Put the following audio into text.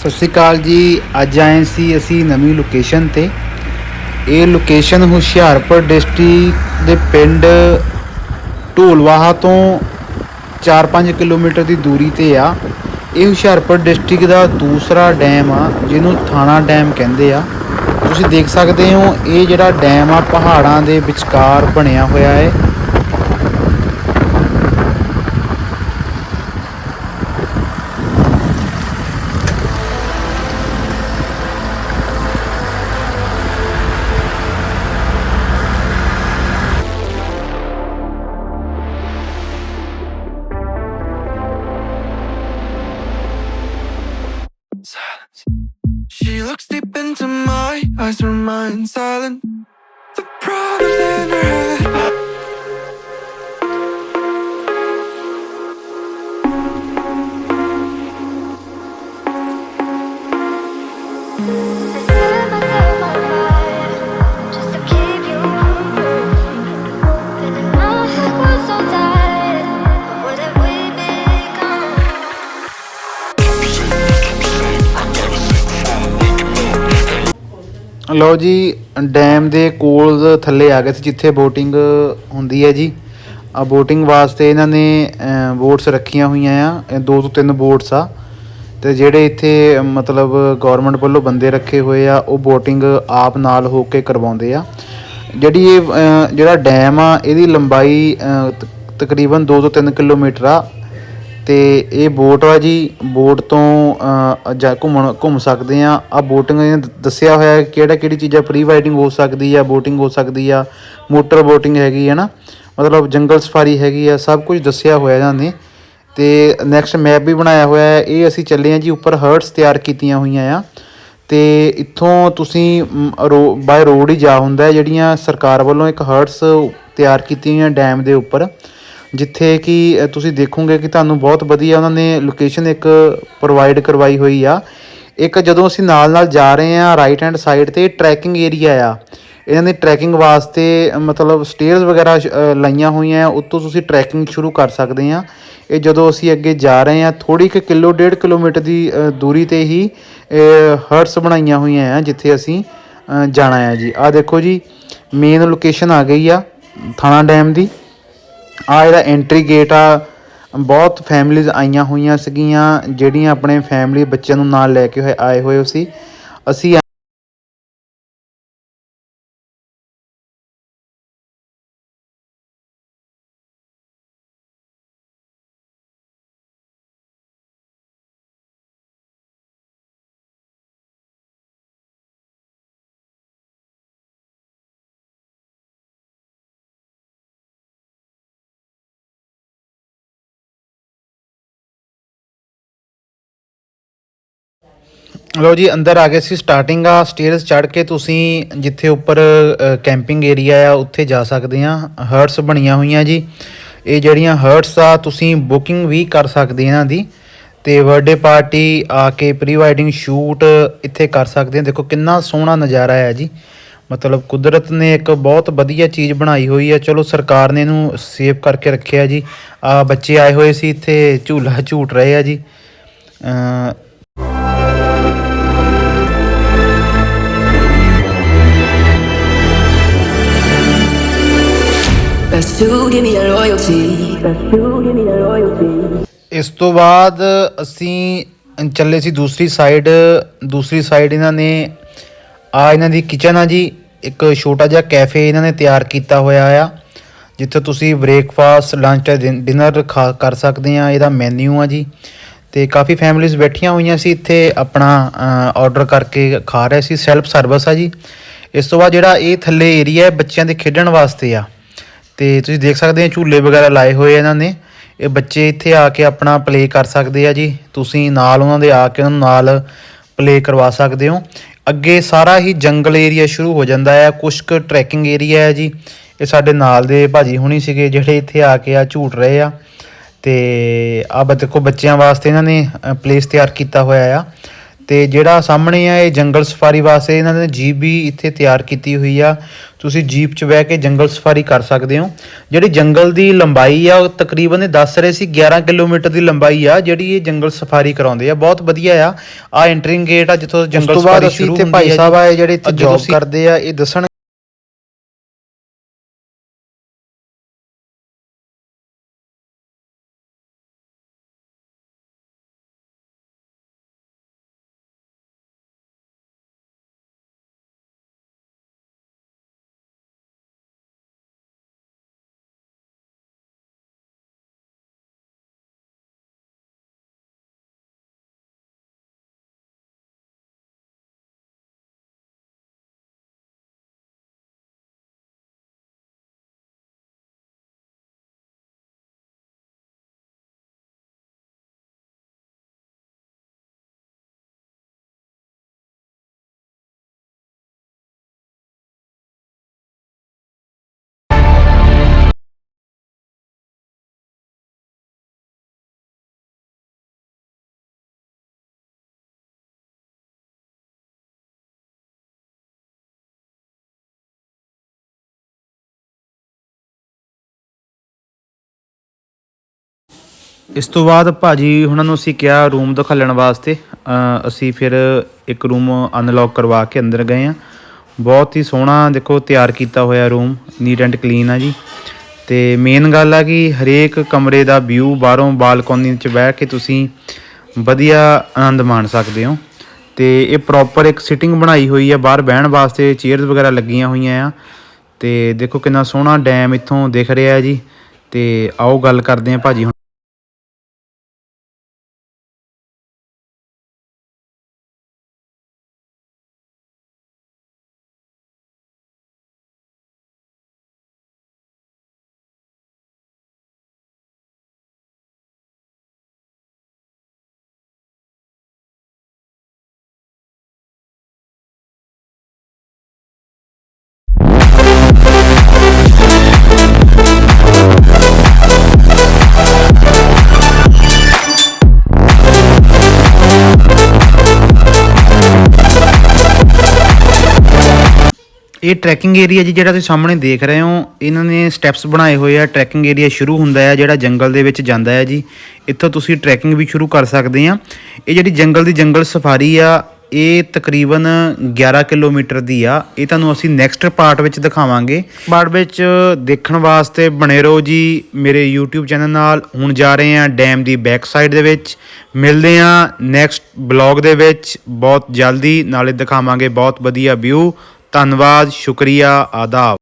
ਸਤਿ ਸ਼੍ਰੀ ਅਕਾਲ ਜੀ। ਅੱਜ ਆਏ ਸੀ ਅਸੀਂ ਨਵੀਂ ਲੋਕੇਸ਼ਨ ਤੇ। ਇਹ ਲੋਕੇਸ਼ਨ ਹੁਸ਼ਿਆਰਪੁਰ ਡਿਸਟ੍ਰਿਕਟ ਦੇ ਪਿੰਡ ਢੋਲਵਾਹਾ ਤੋਂ 4-5 ਕਿਲੋਮੀਟਰ ਦੀ ਦੂਰੀ ਤੇ ਆ। ਇਹ ਹੁਸ਼ਿਆਰਪੁਰ ਡਿਸਟ੍ਰਿਕਟ ਦਾ ਦੂਸਰਾ ਡੈਮ ਆ, ਜਿਹਨੂੰ ਥਾਣਾ ਡੈਮ ਕਹਿੰਦੇ ਆ। ਤੁਸੀਂ ਦੇਖ ਸਕਦੇ ਹੋ, ਇਹ ਜਿਹੜਾ ਡੈਮ ਆ, ਪਹਾੜਾਂ ਦੇ ਵਿਚਕਾਰ ਬਣਿਆ ਹੋਇਆ ਹੈ। She looks deep into my eyes, remain silent. The problems in her head. ਲਓ ਜੀ, ਡੈਮ ਦੇ ਕੋਲ ਥੱਲੇ ਆ ਗਏ ਸੀ ਜਿੱਥੇ ਬੋਟਿੰਗ ਹੁੰਦੀ ਹੈ ਜੀ। ਆ ਬੋਟਿੰਗ ਵਾਸਤੇ ਇਹਨਾਂ ਨੇ ਬੋਟਸ ਰੱਖੀਆਂ ਹੋਈਆਂ ਆ। ਦੋ ਤੋਂ ਤਿੰਨ ਬੋਟਸ ਆ। ਤੇ ਜਿਹੜੇ ਇੱਥੇ, ਮਤਲਬ ਗਵਰਨਮੈਂਟ ਵੱਲੋਂ ਬੰਦੇ ਰੱਖੇ ਹੋਏ ਆ, ਉਹ ਬੋਟਿੰਗ ਆਪ ਨਾਲ ਹੋ ਕੇ ਕਰਵਾਉਂਦੇ ਆ। ਜਿਹੜੀ ਇਹ ਜਿਹੜਾ ਡੈਮ ਆ, ਇਹਦੀ ਲੰਬਾਈ ਤਕਰੀਬਨ 2 ਤੋਂ 3 ਕਿਲੋਮੀਟਰ ਆ। ਤੇ ਇਹ ਬੋਟ ਆ ਜੀ, ਬੋਟ ਤੋਂ ਜਾ ਘੁੰਮਣ, ਘੁੰਮ ਸਕਦੇ ਆ। ਆ ਬੋਟਿੰਗ ਦੱਸਿਆ ਹੋਇਆ ਹੈ ਕਿਹੜਾ, ਕਿਹੜੀ ਚੀਜ਼ਾਂ ਪ੍ਰੀ ਵਾਈਡਿੰਗ ਹੋ ਸਕਦੀ ਆ ਬੋਟਿੰਗ ਹੋ ਸਕਦੀ ਆ ਮੋਟਰ ਬੋਟਿੰਗ ਹੈਗੀ, ਹੈ ਨਾ? ਮਤਲਬ ਜੰਗਲ ਸਫਾਰੀ ਹੈਗੀ ਆ, ਸਭ ਕੁਝ ਦੱਸਿਆ ਹੋਇਆ ਇਹਨਾਂ ਨੇ। ਤੇ ਨੈਕਸਟ ਮੈਪ ਵੀ ਬਣਾਇਆ ਹੋਇਆ ਹੈ। ਇਹ ਅਸੀਂ ਚੱਲੇ ਆ ਜੀ, ਉੱਪਰ ਹਰਟਸ ਤਿਆਰ ਕੀਤੀਆਂ ਹੋਈਆਂ ਆ। ਤੇ ਇੱਥੋਂ ਤੁਸੀਂ ਬਾਈ ਰੋਡ ਹੀ ਜਾ ਹੁੰਦਾ ਜਿਹੜੀਆਂ ਸਰਕਾਰ ਵੱਲੋਂ ਇੱਕ ਹਰਟਸ ਤਿਆਰ ਕੀਤੀਆਂ ਹੋਈਆਂ ਡੈਮ ਦੇ ਉੱਪਰ। ਜਿੱਥੇ ਕਿ ਤੁਸੀਂ ਦੇਖੋਗੇ ਕਿ ਤੁਹਾਨੂੰ ਬਹੁਤ ਵਧੀਆ ਉਹਨਾਂ ਨੇ ਲੋਕੇਸ਼ਨ ਇੱਕ ਪ੍ਰੋਵਾਈਡ ਕਰਵਾਈ ਹੋਈ ਆ। ਇੱਕ ਜਦੋਂ ਅਸੀਂ ਨਾਲ ਨਾਲ ਜਾ ਰਹੇ ਆ ਰਾਈਟ ਹੈਂਡ ਸਾਈਡ ਤੇ ਟਰੈਕਿੰਗ ਏਰੀਆ ਆ। ਇਹਨਾਂ ਨੇ ਟਰੈਕਿੰਗ ਵਾਸਤੇ ਮਤਲਬ ਸਟੇਅਰਸ ਵਗੈਰਾ ਲਾਈਆਂ ਹੋਈਆਂ ਆ। ਉੱਤੋਂ ਤੁਸੀਂ ਟਰੈਕਿੰਗ ਸ਼ੁਰੂ ਕਰ ਸਕਦੇ ਆ ਇਹ ਜਦੋਂ ਅਸੀਂ ਅੱਗੇ ਜਾ ਰਹੇ ਆ ਥੋੜੀ ਕੁ ਕਿਲੋ, ਡੇਢ ਕਿਲੋਮੀਟਰ ਦੀ ਦੂਰੀ ਤੇ ਹੀ ਹਰਟਸ ਬਣਾਈਆਂ ਹੋਈਆਂ ਆ, ਜਿੱਥੇ ਅਸੀਂ ਜਾਣਾ ਆ ਜੀ। ਆ ਦੇਖੋ ਜੀ ਮੇਨ ਲੋਕੇਸ਼ਨ ਆ ਗਈ ਆ, ਥਾਣਾ ਡੈਮ ਦੀ। ਆ ਇਹਦਾ ਐਂਟਰੀ ਗੇਟ ਆ। ਬਹੁਤ ਫੈਮਿਲੀਆਂ ਆਈਆਂ ਹੋਈਆਂ ਸੀਗੀਆਂ, ਜਿਹੜੀਆਂ ਆਪਣੇ ਫੈਮਿਲੀ ਬੱਚਿਆਂ ਨੂੰ ਨਾਲ ਲੈ ਕੇ ਹੋਏ ਆਏ ਹੋਏ ਸੀ। ਅਸੀਂ ਲੋ ਜੀ, ਅੰਦਰ ਆ ਗਏ ਸੀ ਸਟਾਰਟਿੰਗ ਆ ਸਟੇਅਰਸ ਚੜ੍ਹ ਕੇ ਤੁਸੀਂ ਜਿੱਥੇ ਉੱਪਰ ਕੈਂਪਿੰਗ ਏਰੀਆ ਆ, ਉੱਥੇ ਜਾ ਸਕਦੇ ਆ। ਹਰਟਸ ਬਣੀਆਂ ਹੋਈਆਂ ਜੀ। ਇਹ ਜਿਹੜੀਆਂ ਹਰਟਸ ਆ, ਤੁਸੀਂ ਬੁਕਿੰਗ ਵੀ ਕਰ ਸਕਦੇ ਆ ਇਹਨਾਂ ਦੀ। ਤੇ ਬਰਥਡੇ ਪਾਰਟੀ ਆ ਕੇ ਪ੍ਰੀ ਵੈਡਿੰਗ ਸ਼ੂਟ ਇੱਥੇ ਕਰ ਸਕਦੇ ਆ। ਦੇਖੋ, ਕਿੰਨਾ ਸੋਹਣਾ ਨਜ਼ਾਰਾ ਆ ਜੀ। ਮਤਲਬ ਕੁਦਰਤ ਨੇ ਇੱਕ ਬਹੁਤ ਵਧੀਆ ਚੀਜ਼ ਬਣਾਈ ਹੋਈ ਹੈ ਚਲੋ, ਸਰਕਾਰ ਨੇ ਇਹਨੂੰ ਸੇਵ ਕਰਕੇ ਰੱਖਿਆ ਜੀ। ਆ ਬੱਚੇ ਆਏ ਹੋਏ ਸੀ ਇੱਥੇ, ਝੂਲਾ ਝੂਟ ਰਹੇ ਆ ਜੀ। Best to give me that loyalty. Best to give me that loyalty. ਇਸ ਤੋਂ ਬਾਅਦ ਅਸੀਂ ਚੱਲੇ ਸੀ ਦੂਸਰੀ ਸਾਈਡ ਦੂਸਰੀ ਸਾਈਡ ਇਹਨਾਂ ਨੇ, ਆ ਇਹਨਾਂ ਦੀ ਕਿਚਨ ਆ ਜੀ, ਇੱਕ ਛੋਟਾ ਜਿਹਾ ਕੈਫੇ ਇਹਨਾਂ ਨੇ ਤਿਆਰ ਕੀਤਾ ਹੋਇਆ ਆ, ਜਿੱਥੇ ਤੁਸੀਂ ਬ੍ਰੇਕਫਾਸਟ ਲੰਚ ਡਿਨਰ ਖਾ, ਕਰ ਸਕਦੇ ਆ, ਇਹਦਾ ਮੈਨੂ ਆ ਜੀ, ਤੇ ਕਾਫੀ ਫੈਮਿਲੀਆਂ ਬੈਠੀਆਂ ਹੋਈਆਂ ਸੀ ਇੱਥੇ, ਆਪਣਾ ਆਰਡਰ ਕਰਕੇ ਖਾ ਰਹੇ ਸੀ ਸੈਲਫ ਸਰਵਿਸ ਆ ਜੀ, ਇਸ ਤੋਂ ਬਾਅਦ ਜਿਹੜਾ ਇਹ ਥੱਲੇ ਏਰੀਆ ਹੈ ਬੱਚਿਆਂ ਦੇ ਖੇਡਣ ਵਾਸਤੇ ਆ ਤੇ ਤੁਸੀਂ ਦੇਖ ਸਕਦੇ ਹੋ ਝੂਲੇ ਵਗੈਰਾ ਲਾਏ ਹੋਏ ਇਹਨਾਂ ਨੇ। ਇਹ ਬੱਚੇ ਇੱਥੇ ਆ ਕੇ ਆਪਣਾ ਪਲੇ ਕਰ ਸਕਦੇ ਆ ਜੀ। ਤੁਸੀਂ ਨਾਲ ਉਹਨਾਂ ਦੇ ਆ ਕੇ ਉਹਨਾਂ ਨੂੰ ਨਾਲ ਪਲੇ ਕਰਵਾ ਸਕਦੇ ਹੋ। ਅੱਗੇ ਸਾਰਾ ਹੀ ਜੰਗਲ ਏਰੀਆ ਸ਼ੁਰੂ ਹੋ ਜਾਂਦਾ ਹੈ ਕੁਛ ਕੁ ਟਰੈਕਿੰਗ ਏਰੀਆ ਹੈ ਜੀ। ਇਹ ਸਾਡੇ ਨਾਲ ਦੇ ਭਾਜੀ ਹੁਣੀ ਸੀਗੇ ਜਿਹੜੇ ਇੱਥੇ ਆ ਕੇ ਆ ਝੂਟ ਰਹੇ ਆ। ਤੇ ਆ ਦੇਖੋ ਬੱਚਿਆਂ ਵਾਸਤੇ ਇਹਨਾਂ ਨੇ ਪਲੇਸ ਤਿਆਰ ਕੀਤਾ ਹੋਇਆ ਆ। ਤੇ ਜਿਹੜਾ ਸਾਹਮਣੇ ਆ ਇਹ ਜੰਗਲ ਸਫਾਰੀ ਵਾਸਤੇ ਇਹਨਾਂ ਨੇ ਜੀਪ ਵੀ ਇੱਥੇ ਤਿਆਰ ਕੀਤੀ ਹੋਈ ਆ। ਤੁਸੀਂ ਜੀਪ 'ਚ ਬਹਿ ਕੇ ਜੰਗਲ ਸਫਾਰੀ ਕਰ ਸਕਦੇ ਹੋ। ਜਿਹੜੀ ਜੰਗਲ ਦੀ ਲੰਬਾਈ ਆ ਉਹ ਤਕਰੀਬਨ ਇਹ ਦੱਸ ਰਹੇ ਸੀ 11 ਕਿਲੋਮੀਟਰ ਦੀ ਲੰਬਾਈ ਆ ਜਿਹੜੀ ਇਹ ਜੰਗਲ ਸਫਾਰੀ ਕਰਾਉਂਦੇ ਆ। ਬਹੁਤ ਵਧੀਆ ਆ। ਆ ਐਂਟਰਿੰਗ ਗੇਟ ਆ ਜਿੱਥੋਂ ਜੰਗਲ ਸਫਾਰੀ ਸ਼ੁਰੂ ਹੁੰਦੀ ਆ ਭਾਈ ਸਾਹਿਬ ਆਏ ਜਿਹੜੇ ਇੱਥੇ ਜੌਬ ਕਰਦੇ ਆ ਇਹ ਦੱਸਣ ਇਸ ਤੋਂ ਬਾਅਦ ਭਾਜੀ ਉਹਨਾਂ ਨੂੰ ਅਸੀਂ ਕਿਹਾ ਰੂਮ ਦਿਖਾਲਣ ਵਾਸਤੇ। ਅਸੀਂ ਫਿਰ ਇੱਕ ਰੂਮ ਅਨਲੌਕ ਕਰਵਾ ਕੇ ਅੰਦਰ ਗਏ ਆ ਬਹੁਤ ਹੀ ਸੋਹਣਾ ਦੇਖੋ ਤਿਆਰ ਕੀਤਾ ਹੋਇਆ ਰੂਮ ਨੀਟ ਐਂਡ ਕਲੀਨ ਆ ਜੀ। ਤੇ ਮੇਨ ਗੱਲ ਆ ਕਿ ਹਰੇਕ ਕਮਰੇ ਦਾ ਵਿਊ ਬਾਹਰੋਂ ਬਾਲਕੋਨੀ 'ਚ ਬਹਿ ਕੇ ਤੁਸੀਂ ਵਧੀਆ ਆਨੰਦ ਮਾਣ ਸਕਦੇ ਹੋ। ਤੇ ਇਹ ਪ੍ਰੋਪਰ ਇੱਕ ਸਿਟਿੰਗ ਬਣਾਈ ਹੋਈ ਆ, ਬਾਹਰ ਬਹਿਣ ਵਾਸਤੇ ਚੇਅਰਸ ਵਗੈਰਾ ਲੱਗੀਆਂ ਹੋਈਆਂ ਆ। ਤੇ ਦੇਖੋ ਕਿੰਨਾ ਸੋਹਣਾ ਡੈਮ ਇੱਥੋਂ ਦਿਖ ਰਿਹਾ ਜੀ। ਤੇ ਆਓ ਗੱਲ ਕਰਦੇ ਆ ਭਾਜੀ ਇਹ ਟਰੈਕਿੰਗ ਏਰੀਆ ਜੀ ਜਿਹੜਾ ਤੁਸੀਂ ਸਾਹਮਣੇ ਦੇਖ ਰਹੇ ਹੋ, ਇਹਨਾਂ ਨੇ ਸਟੈਪਸ ਬਣਾਏ ਹੋਏ ਆ ਟਰੈਕਿੰਗ ਏਰੀਆ ਸ਼ੁਰੂ ਹੁੰਦਾ ਹੈ ਜਿਹੜਾ ਜੰਗਲ ਦੇ ਵਿੱਚ ਜਾਂਦਾ ਹੈ ਜੀ। ਇੱਥੋਂ ਤੁਸੀਂ ਟਰੈਕਿੰਗ ਵੀ ਸ਼ੁਰੂ ਕਰ ਸਕਦੇ ਆ। ਇਹ ਜਿਹੜੀ ਜੰਗਲ ਦੀ ਜੰਗਲ ਸਫਾਰੀ ਆ, ਇਹ ਤਕਰੀਬਨ 11 ਕਿਲੋਮੀਟਰ ਦੀ ਆ। ਇਹ ਤੁਹਾਨੂੰ ਅਸੀਂ ਨੈਕਸਟ ਪਾਰਟ ਵਿੱਚ ਦਿਖਾਵਾਂਗੇ। ਪਾਰਟ ਵਿੱਚ ਦੇਖਣ ਵਾਸਤੇ ਬਣੇ ਰਹੋ ਜੀ ਮੇਰੇ YouTube ਚੈਨਲ ਨਾਲ। ਹੁਣ ਜਾ ਰਹੇ ਆ ਡੈਮ ਦੀ ਬੈਕ ਸਾਈਡ ਦੇ ਵਿੱਚ। ਮਿਲਦੇ ਆ ਨੈਕਸਟ ਬਲੌਗ ਦੇ ਵਿੱਚ। ਬਹੁਤ ਜਲਦੀ ਨਾਲੇ ਦਿਖਾਵਾਂਗੇ। ਬਹੁਤ ਵਧੀਆ ਵਿਊ ਧੰਨਵਾਦ ਸ਼ੁਕਰੀਆ ਆਦਾਬ।